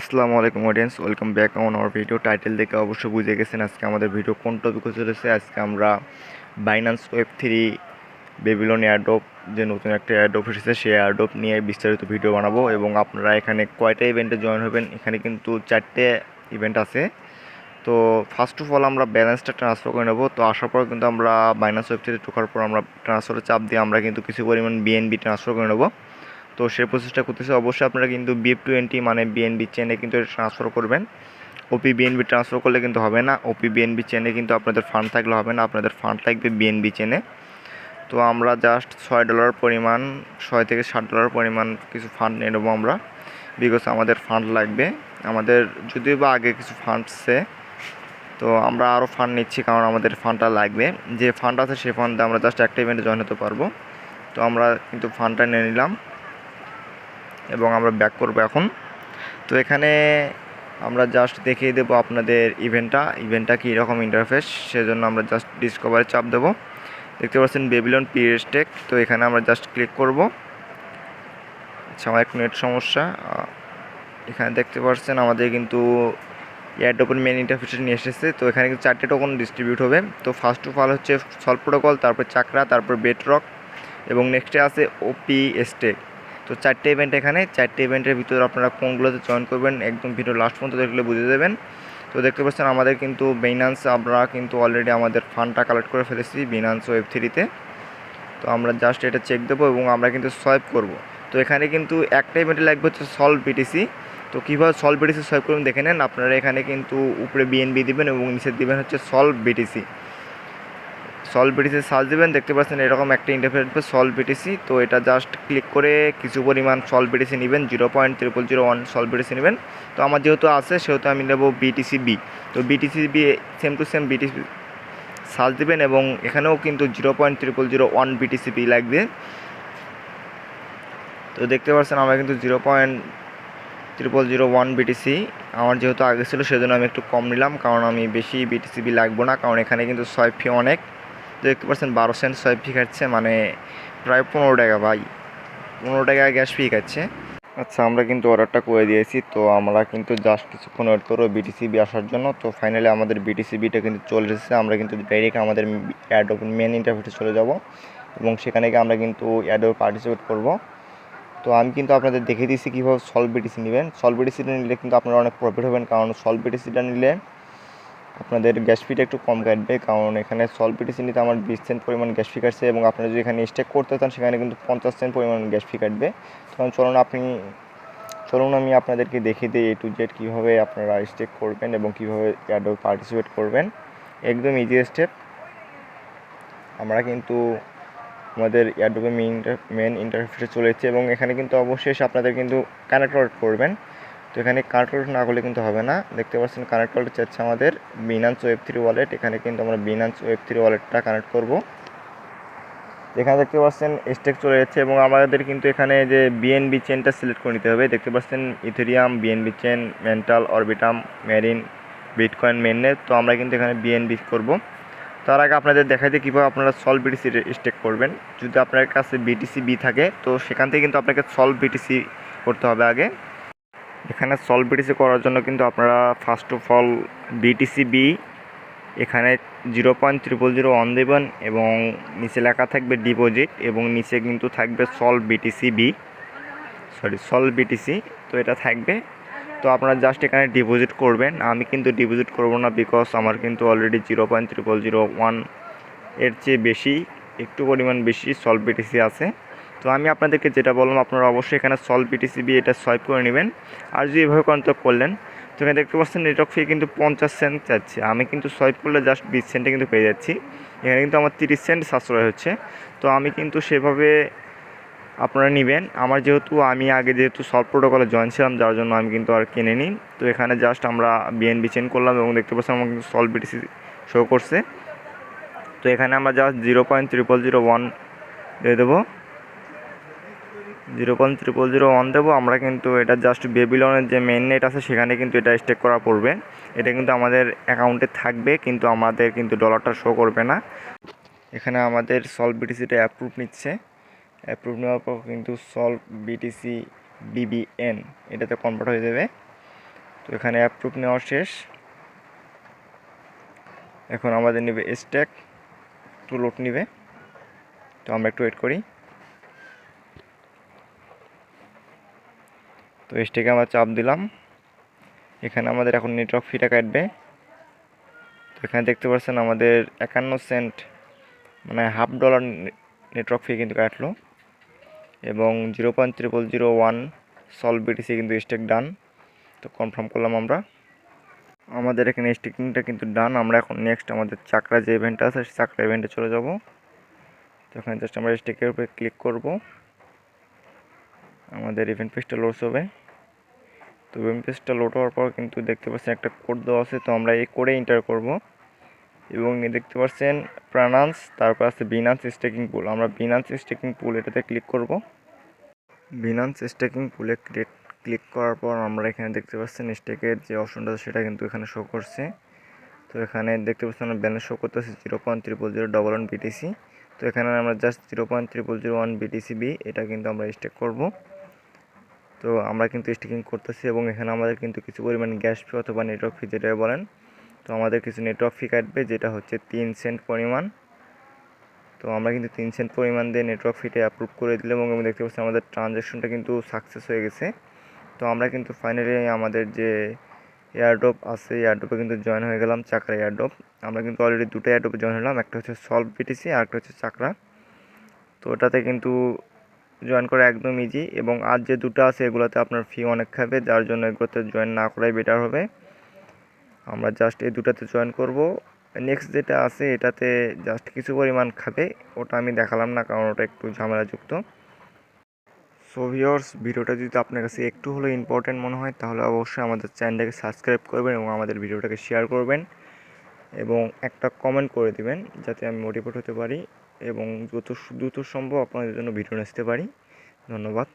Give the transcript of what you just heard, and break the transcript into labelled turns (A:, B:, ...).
A: আসসালামু আলাইকুম audience welcome back on our video title দেখে অবশ্যই বুঝে গেছেন আজকে আমাদের ভিডিও কোন টপিক চলেছে। আজকে আমরা Binance web three Babylon airdrop যে নতুন একটা এয়ারডোপ এসেছে, সেই এয়ারডোপ নিয়ে বিস্তারিত ভিডিও বানাবো এবং আপনারা এখানে কয়টা ইভেন্টে জয়েন হবেন, এখানে কিন্তু চারটে ইভেন্ট আছে। তো ফার্স্ট অফ অল আমরা ব্যালেন্সটা ট্রান্সফার করে নেব। তো আসার পর কিন্তু আমরা বাইন্যান্স ওয়েব থ্রি ঢোকার পর আমরা ট্রান্সফারের চাপ দিয়ে আমরা কিন্তু কিছু পরিমাণ বিএনবি ট্রান্সফার করে নেব। তো সে প্রসেসটা করতেছে, অবশ্যই আপনারা কিন্তু বিএফ টোয়েন্টি মানে বিএনবি চেনে কিন্তু ট্রান্সফার করবেন। ওপি বিএনবি ট্রান্সফার করলে কিন্তু হবে না। ওপি বিএনবি চেনে কিন্তু আপনাদের ফান্ড থাকলে হবে না, আপনাদের ফান্ড থাকবে বিএনবি চেনে তো আমরা জাস্ট ছয় ডলার পরিমাণ, ছয় থেকে ষাট ডলার পরিমাণ কিছু ফান্ড নিয়ে নেব আমরা। বিকজ আমাদের ফান্ড লাগবে। আমাদের যদিও বা আগে কিছু ফান্ডসে তো আমরা আরও ফান্ড নিচ্ছি কারণ আমাদের ফান্ডটা লাগবে। যে ফান্ড আছে সেই ফান্ডে আমরা জাস্ট একটা ইভেন্টে জয়েন হতে পারব। তো আমরা কিন্তু ফান্ডটা নিয়ে নিলাম। এবং আমরা ব্যাক করব এখন। তো এখানে আমরা জাস্ট দেখিয়ে দেবো আপনাদের ইভেন্টটা ইভেন্টটা কী রকম ইন্টারফেস সেজন্য আমরা জাস্ট ডিসকভারে চাপ দেবো। দেখতে পাচ্ছেন বেবিলন পিএসটেক তো এখানে আমরা জাস্ট ক্লিক করব। আচ্ছা আমার একটু নেট সমস্যা। এখানে দেখতে পাচ্ছেন আমাদের কিন্তু এয়ারডোপের মেন ইন্টারফেসে নিয়ে এসেছে। তো এখানে কিন্তু চারটে টোকন ডিস্ট্রিবিউট হবে। তো ফার্স্ট অফ অল হচ্ছে সল প্রোটোকল তারপর চাকরা তারপর বেটরক এবং নেক্সটে আছে ওপি স্টেক তো চারটে ইভেন্ট এখানে, চারটে ইভেন্টের ভিতরে আপনারা কোনগুলোতে জয়েন করবেন, একদম ভিডিও লাস্ট পর্যন্ত দেখলে বুঝে দেবেন তো দেখতে পাচ্ছেন আমাদের কিন্তু বেইনান্স আমরা কিন্তু অলরেডি আমাদের ফান্ডটা কালেক্ট করে ফেলেছি বিনান্স ওয়েব থ্রিতে তো। আমরা জাস্ট এটা চেক দেবো এবং আমরা কিন্তু সোয়াইপ করব। তো এখানে কিন্তু একটা ইভেন্টে লাগবে হচ্ছে সলভ বিটিসি তো কীভাবে সলভ বিটিসি সোয়াইপ করবেন দেখে নেন। আপনারা এখানে কিন্তু উপরে বিএনবি দিবেন এবং নিচে দিবেন হচ্ছে Solv BTC Solv BTC search দেবেন। দেখতে পাচ্ছেন এরকম একটা ইন্টারফেস আসবে সলভ বিটিসি তো এটা জাস্ট ক্লিক করে কিছু পরিমাণ সলভ বিটিসি নেবেন। Zero point triple zero one Solv BTC নেবেন। তো আমার যেহেতু আছে, সেহেতু আমি নেব বিটিসি বি তো BTC B same to same BTC search দেবেন এবং এখানেও কিন্তু zero point triple zero one BTC B লাগবে। তো দেখতে পাচ্ছেন আমরা কিন্তু zero point triple zero one BTC আমার যেহেতু আগে ছিল, সেজন্য আমি একটু কম নিলাম। কারণ আমি বেশি বিটিসি বি লাগবো না। কারণ এখানে কিন্তু ছয় ফি অনেক। দেখতে পাচ্ছেন, বারো সেন্ট ছয় ফি খাচ্ছে মানে প্রায় পনেরো টাকা ভাই। পনেরো টাকা গ্যাস ফি খাচ্ছে। আচ্ছা আমরা কিন্তু অর্ডারটা করে দিয়েছি, তো আমরা কিন্তু জাস্ট কিছুক্ষণ ওয়েট করব বিটিসিবি আসার জন্য। তো ফাইনালি আমাদের বিটিসিবিটা কিন্তু চলে এসেছে। আমরা কিন্তু ডাইরেক্ট আমাদের অ্যাডোপ মেন ইন্টারভিউতে চলে যাব এবং সেখানে গিয়ে আমরা কিন্তু অ্যাডোপ পার্টিসিপেট করব। তো আমি কিন্তু আপনাদের দেখিয়ে দিয়েছি কীভাবে সলভ বিটিসি নেবেন। সলভ বিটিসিটা নিলে কিন্তু আপনারা অনেক প্রফিট হবেন, কারণ সলভ বিটিসিটা নিলে আপনাদের গ্যাস ফিটা একটু কম কাটবে, কারণ এখানে সলভ বিটিসি নিতে আমার বিশ সেন্ট পরিমাণ গ্যাস ফি কাটছে এবং আপনারা যদি এখানে স্টেক করতে চান, সেখানে কিন্তু পঞ্চাশ সেন্ট পরিমাণ গ্যাস ফি কাটবে। তখন চলুন আপনি, চলুন আমি আপনাদেরকে দেখিয়ে দিই এ টু জেড কীভাবে আপনারা স্টেক করবেন এবং কীভাবে অ্যাডো পার্টিসিপেট করবেন। একদম ইজি স্টেপ আমরা কিন্তু আমাদের অ্যাডোবে মেন মেন ইন্টারফেসে চলে এসেছে এবং এখানে কিন্তু অবশ্যই আপনাদের কিন্তু কানেক্ট করবেন। তো এখানে কানেক্ট না করলে কিন্তু হবে না। দেখতে পাচ্ছেন কানেক্ট করতে চাচ্ছে আমাদের বিনান্স ওয়েব থ্রি ওয়ালেট এখানে কিন্তু আমরা বিনান্স ওয়েব থ্রি ওয়ালেটটা কানেক্ট করব। এখানে দেখতে পাচ্ছেন স্টেক চলে যাচ্ছে এবং আমাদের কিন্তু এখানে যে বিএনবি চেনটা সিলেক্ট করে নিতে হবে। দেখতে পাচ্ছেন Ethereum BNB chain Mantle Arbitrum Merlin Bitcoin mainnet তো আমরা কিন্তু এখানে বিএনবি করব। তার আগে আপনাদের দেখাই দিই কীভাবে আপনারা সলভ বিটিসি স্টেক করবেন। যদি আপনার কাছে বিটিসি বি থাকে, তো সেখান থেকে কিন্তু আপনাকে সলভ বিটিসি করতে হবে আগে। এখানে সলভ বিটিসি করার জন্য কিন্তু আপনারা first of all BTC B এখানে zero point triple zero one দেবেন এবং নিচে লেখা থাকবে ডিপোজিট এবং নিচে কিন্তু থাকবে Solv BTC B sorry Solv BTC তো এটা থাকবে। তো আপনারা জাস্ট এখানে ডিপোজিট করবেন। আমি কিন্তু ডিপোজিট করব না বিকজ আমার কিন্তু already zero point triple zero ওয়ানের চেয়ে বেশি, একটু পরিমাণ বেশি সলভ বিটিসি আছে। তো আমি আপনাদেরকে যেটা বললাম, আপনারা অবশ্যই এখানে সলভ বিটিসি বি এটা সোয়াইপ করে নেবেন। আর যদি এভাবে কন্ট্যাক্ট করলেন, তো এখানে দেখতে পাচ্ছেন নেটওয়ার্ক ফি কিন্তু পঞ্চাশ সেন্ট যাচ্ছে। আমি কিন্তু সোয়াইপ করলে জাস্ট বিশ সেন্টে কিন্তু পেয়ে যাচ্ছি। এখানে কিন্তু আমার তিরিশ সেন্ট সাশ্রয় হচ্ছে। তো আমি কিন্তু সেভাবে আপনারা নেবেন। আমার যেহেতু, আমি আগে যেহেতু সলভ প্রোটোকলে জয়েন ছিলাম, যার জন্য আমি কিন্তু আর কিনে নিই। তো এখানে জাস্ট আমরা বিএনবি চেন করলাম এবং দেখতে পাচ্ছি আমার কিন্তু সলভ বিটিসি শো করছে। তো এখানে আমরা just zero point triple zero one দিয়ে দেবো। Zero point triple zero one দেবো। আমরা কিন্তু এটা জাস্ট বেবিলনের যে মেন নেট আছে, সেখানে কিন্তু এটা স্টেক করা পড়বে। এটা কিন্তু আমাদের অ্যাকাউন্টে থাকবে, কিন্তু আমাদের কিন্তু ডলারটা শো করবে না। এখানে আমাদের সলভ বিটিসিটা অ্যাপ্রুভ নিচ্ছে। অ্যাপ্রুভ নেওয়ার পর কিন্তু সলভ বিটিসি বিবিএন এটাতে কনভার্ট হয়ে যাবে। তো এখানে অ্যাপ্রুভ নেওয়া শেষ। এখন আমাদের নেবে স্ট্যাক টু লোড নেবে। তো আমরা একটু ওয়েট করি। তো স্টেকে আমরা চাপ দিলাম। এখানে আমাদের এখন নেটওয়ার্ক ফিটা কাটবে। তো এখানে দেখতে পাচ্ছেন আমাদের একান্ন সেন্ট মানে হাফ ডলার নেটওয়ার্ক ফি কিন্তু কাটলো এবং zero point triple zero one sol BTC কিন্তু স্টেক ডান। তো কনফার্ম করলাম আমরা। আমাদের এখানে স্টেকিংটা কিন্তু ডান। আমরা এখন নেক্সট আমাদের চাকরা যে ইভেন্টটা আছে, সেই চাকরা ইভেন্টে চলে যাব। তো এখানে জাস্ট আমরা স্টেকের উপরে ক্লিক করব। আমাদের ইভেন্ট পেজটা লোডস হবে। তো ইভেন্ট পেজটা লোড হওয়ার পর কিন্তু দেখতে পাচ্ছেন একটা কোড দেওয়া আছে, তো আমরা এই কোডে এন্টার করব। এবং দেখতে পাচ্ছেন প্রানান্স তারপর আছে বিনান্স স্টেকিং পুল আমরা বিনান্স স্টেকিং পুল এটাতে ক্লিক করব। বিনান্স স্টেকিং পুলে ক্লিক ক্লিক করার পর আমরা এখানে দেখতে পাচ্ছেন স্টেকের যে অপশনটা সেটা কিন্তু এখানে শো করছে। তো এখানে দেখতে পাচ্ছেন আমরা ব্যালেন্স শো করতেছে zero point triple zero double one BTC তো এখানে আমরা just zero point triple zero one BTC B এটা কিন্তু আমরা স্টেক করব। তো আমরা কিন্তু স্টিকিং করতেছি এবং এখানে আমাদের কিন্তু কিছু পরিমাণ গ্যাস ফি অথবা নেটওয়ার্ক ফি যেটাই বলেন, তো আমাদের কিছু নেটওয়ার্ক ফি কাটবে যেটা হচ্ছে তিন সেন্ট পরিমাণ। তো আমরা কিন্তু তিন সেন্ট পরিমাণ দিয়ে নেটওয়ার্ক ফিটে অ্যাপ্রুভ করে দিলাম এবং আমি দেখতে পাচ্ছি আমাদের ট্রানজ্যাকশনটা কিন্তু সাকসেস হয়ে গেছে। তো আমরা কিন্তু ফাইনালি আমাদের যে এয়ারড্রপ আছে এয়ারড্রপে কিন্তু জয়েন হয়ে গেলাম, চাকরা এয়ারড্রপ আমরা কিন্তু অলরেডি দুটো এয়ারড্রপে জয়েন হলাম, একটা হচ্ছে সলভ বিটিসি আর একটা হচ্ছে চাকরা। তো ওটাতে কিন্তু জয়েন করা একদম ইজি এবং আর যে দুটো আছে এগুলোতে আপনার ফি অনেক খাবে, যার জন্য এগুলোতে জয়েন না করাই বেটার হবে। আমরা জাস্ট এই দুটাতে জয়েন করব। নেক্সট যেটা আছে, এটাতে জাস্ট কিছু পরিমাণ খাবে, ওটা আমি দেখালাম না কারণ ওটা একটু ঝামেলাযুক্ত। সো ভিওর্স ভিডিওটা যদি আপনার কাছে একটু হলেও ইম্পর্টেন্ট মনে হয়, তাহলে অবশ্যই আমাদের চ্যানেলটাকে সাবস্ক্রাইব করবেন এবং আমাদের ভিডিওটাকে শেয়ার করবেন এবং একটা কমেন্ট করে দিবেন, যাতে আমি মোটিভেট হতে পারি। এবং যত দ্রুত সম্ভব আপনাদের জন্য ভিডিও আসতে পারি। ধন্যবাদ।